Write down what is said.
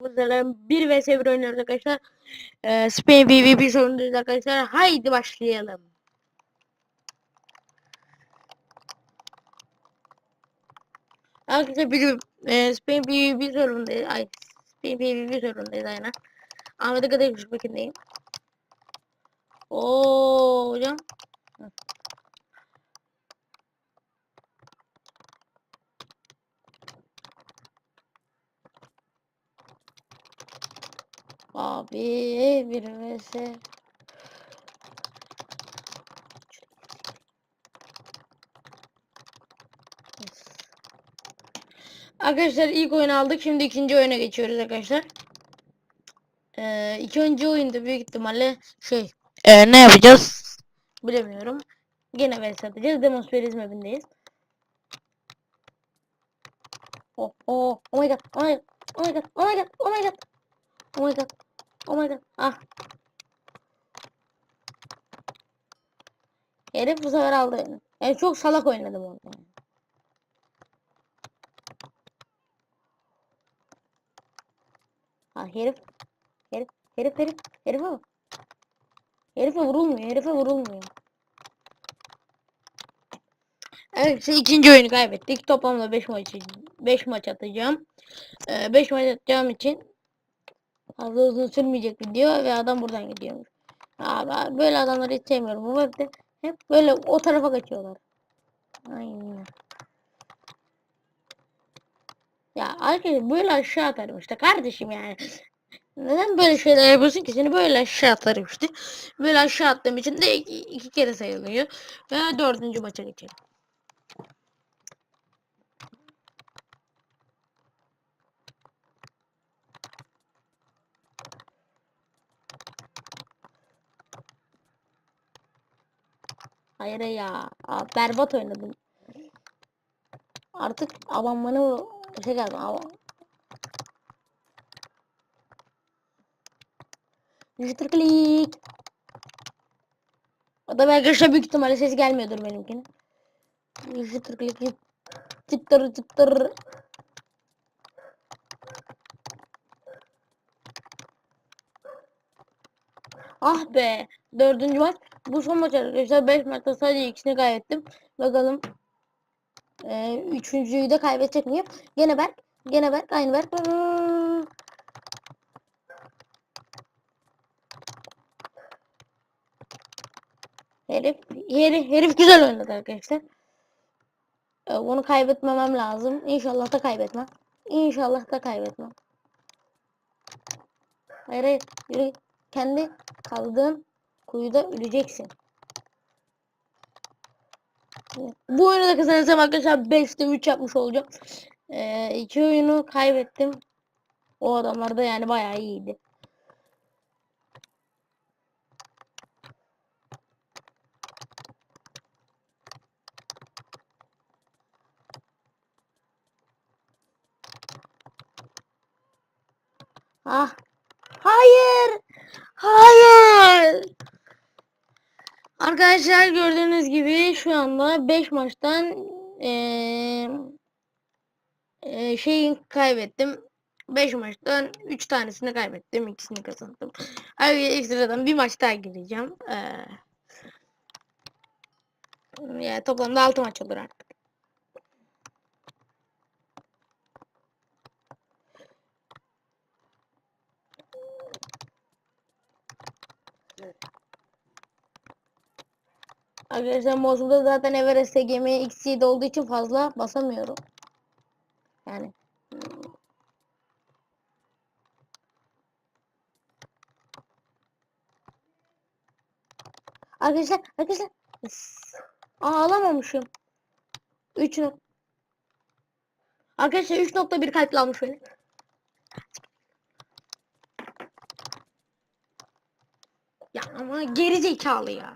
Bu sefer 1 vs 1 oynuyoruz arkadaşlar. Ee, Spain PvP sorundayız arkadaşlar. Haydi başlayalım. Arkadaşlar bir e, Spain PvP sorundayız. Ay Spain PvP sorundayız aynen. Ahmet'e kadar yürüyüş bakındayım. Oo hocam. Abi bir vs Arkadaşlar ilk oyunu aldık. Şimdi ikinci oyuna geçiyoruz arkadaşlar. Ee, ikinci oyunda büyük ihtimalle şey ee, ne yapacağız? Bilemiyorum. Gene vs atacağız. Demosferiz mapindeyiz. Oh, oh, oh my god, oh my god, oh my god, oh my god, oh my god. Oh my god. Oh my god. Ah. Herif bu sefer aldı. Yani çok salak oynadım onu. Ha herif. Herif. Herif herif. Herife bak. Herife vurulmuyor. Herife vurulmuyor. Evet ikinci oyunu kaybettik. Toplamda 5 maç 5 maç atacağım. 5 maç atacağım için fazla uzun sürmeyecek video ve adam buradan gidiyormuş. Abi böyle adamları hiç sevmiyorum. Bu map'te hep böyle o tarafa kaçıyorlar. Aynen. Ya arkadaşlar böyle aşağı atarım işte kardeşim yani. Neden böyle şeyler yapıyorsun ki? Seni böyle aşağı atarım işte. Böyle aşağı attığım için de iki, iki kere sayılıyor. Ve dördüncü maça geçelim. Hayır ya. Aa, berbat oynadım. Artık abanmanı şey geldi. Aban... Jitter klik. O da arkadaşlar büyük ihtimalle ses gelmiyordur benimkine. Jitter klik. Çıtır çıtır. Ah be. Dördüncü maç. Bu son maç arkadaşlar. 5 maçta sadece ikisini kaybettim. Bakalım. Ee, üçüncüyü de kaybedecek miyim? Gene Berk. Gene Berk. Aynı Berk. Herif, herif, herif güzel oynadı arkadaşlar. Ee, onu kaybetmemem lazım. İnşallah da kaybetmem. İnşallah da kaybetmem. Hayır hayır. Yürü. Kendi kaldığın kuyuda öleceksin. Bu oyunu da kazanırsam arkadaşlar 5'te 3 yapmış olacağım. Ee, iki oyunu kaybettim. O adamlar da yani bayağı iyiydi. Ah. Hayır. Hayır. Arkadaşlar gördüğünüz gibi şu anda 5 maçtan ee, ee, şeyi kaybettim. 5 maçtan 3 tanesini kaybettim. ikisini kazandım. Ayrıca ekstradan bir maç daha gireceğim. Ee, yani toplamda 6 maç olur artık. Arkadaşlar Mosul'da zaten Everest'e gemi XC'de olduğu için fazla basamıyorum. Yani Arkadaşlar arkadaşlar Aa alamamışım. 3 nok Arkadaşlar 3.1 kalple almış beni. Ya ama geri zekalı ya.